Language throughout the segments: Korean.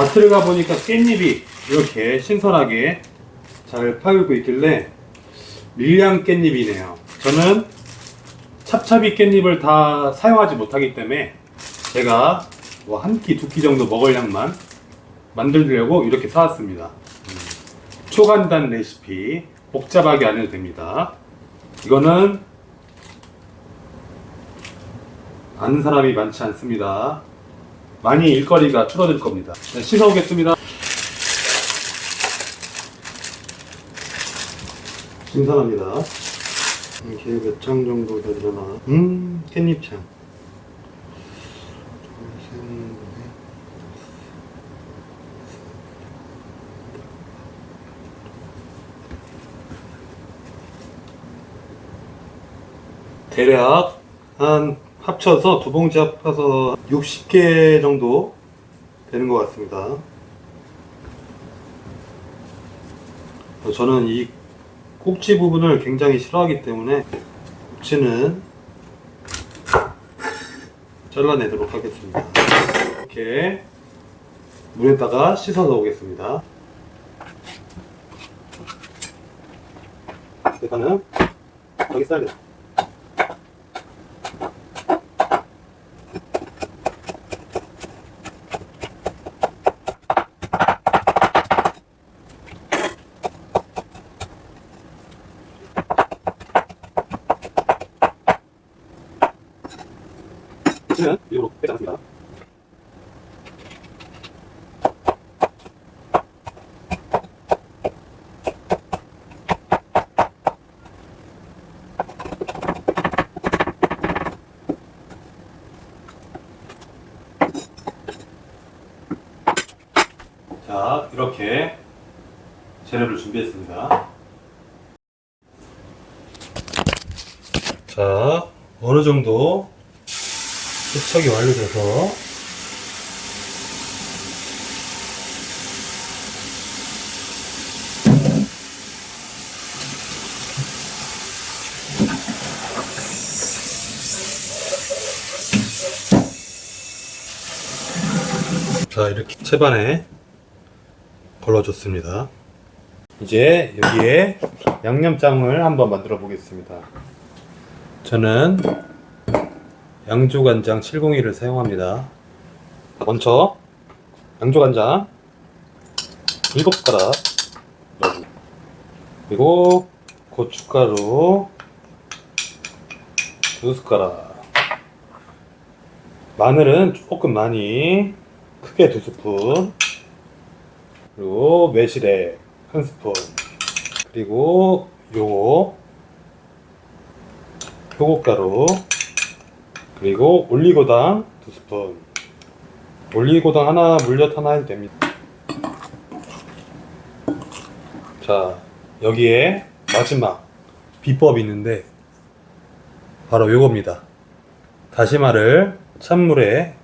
마트를 가보니까 깻잎이 이렇게 신선하게 잘 팔고 있길래 밀양 깻잎이네요. 저는 찹찹이 깻잎을 다 사용하지 못하기 때문에 제가 뭐 한 끼, 두 끼 정도 먹을 양만 만들려고 이렇게 사왔습니다. 음, 초간단 레시피 복잡하게 안 해도 됩니다. 이거는 아는 사람이 많지 않습니다. 많이 일거리가 줄어들 겁니다. 네, 씻어 오겠습니다. 신선합니다. 이게 몇 장 정도 되려나? 음, 깻잎창. 대략 한 합쳐서 두 봉지 합쳐서 60개 정도 되는 것 같습니다. 저는 이 꼭지 부분을 굉장히 싫어하기 때문에 꼭지는 잘라내도록 하겠습니다. 이렇게 물에다가 씻어서 오겠습니다. 일단은 여기 써야 있으면 이쪽으로 빼지 않습니다. 자, 이렇게 재료를 준비했습니다. 자, 어느 정도 세척이 완료돼서. 자 이렇게 채반에 걸러줬습니다. 이제 여기에 양념장을 한번 만들어 보겠습니다. 저는 양조간장 701을 사용합니다. 먼저 양조간장 7숟가락 넣어줍니다. 그리고 고춧가루 2숟가락 마늘은 조금 많이 크게 2스푼 그리고 매실액 1스푼 그리고 요거 표고가루 그리고 올리고당 두 스푼. 올리고당 하나 물엿 하나 해도 됩니다. 자 여기에 마지막 비법이 있는데 바로 요겁니다. 다시마를 찬물에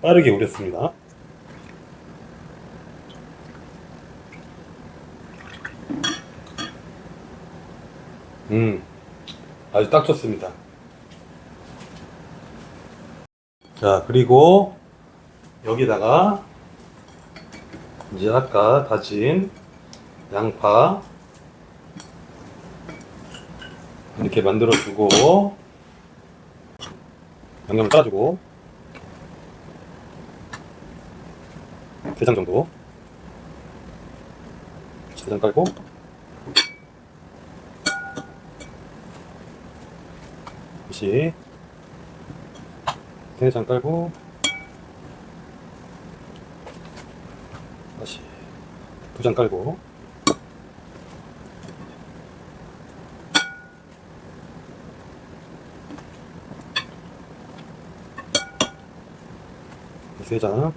빠르게 우렸습니다. 음 아주 딱 좋습니다 자, 그리고 여기다가 이제 아까 다진 양파 이렇게 만들어 주고 양념을 따주고 게장 정도. 게장 깔고. 다시 대장 깔고 다시 두장 깔고 세 장.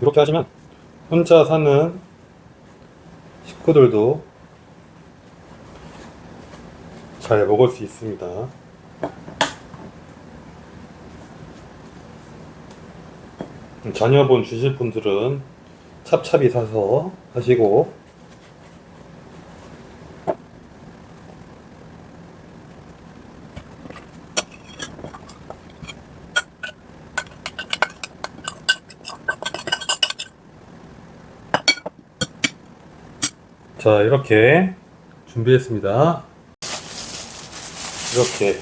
이렇게 하시면 혼자 사는 식구들도 잘 먹을 수 있습니다. 자녀분 주실 분들은 찹찹이 사서 하시고 자 이렇게 준비했습니다. 이렇게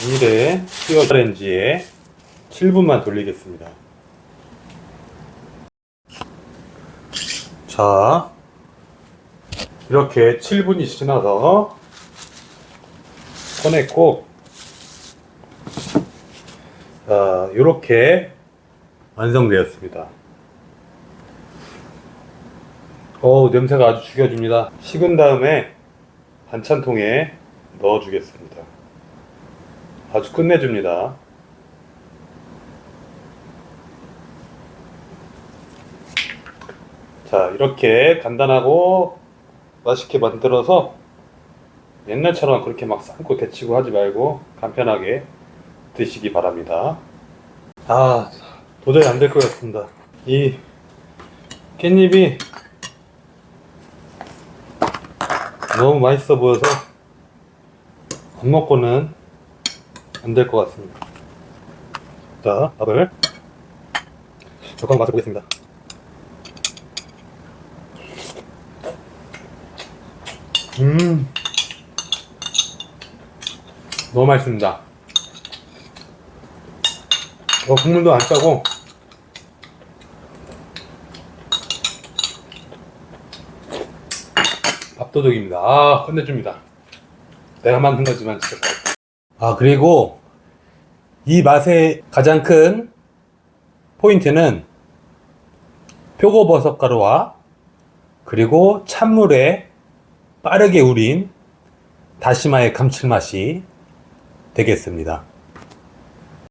1에 튀어 렌지에 7분만 돌리겠습니다. 자 이렇게 7분이 지나서 꺼냈고 자 이렇게 완성되었습니다 어우 냄새가 아주 죽여줍니다. 식은 다음에 반찬통에 넣어주겠습니다. 아주 끝내줍니다. 자 이렇게 간단하고 맛있게 만들어서 옛날처럼 그렇게 막 삶고 데치고 하지 말고 간편하게 드시기 바랍니다. 아 도저히 안 될 것 같습니다. 이 깻잎이 너무 맛있어 보여서 안 먹고는 안 될 것 같습니다. 자 밥을 젓가락 맛을 보겠습니다. 음 너무 맛있습니다. 어, 국물도 안 짜고 밥도둑입니다. 아 끝내줍니다. 내가 만든 거지만 진짜 아 그리고 이 맛의 가장 큰 포인트는 표고버섯 가루와 그리고 찬물에 빠르게 우린 다시마의 감칠맛이 되겠습니다.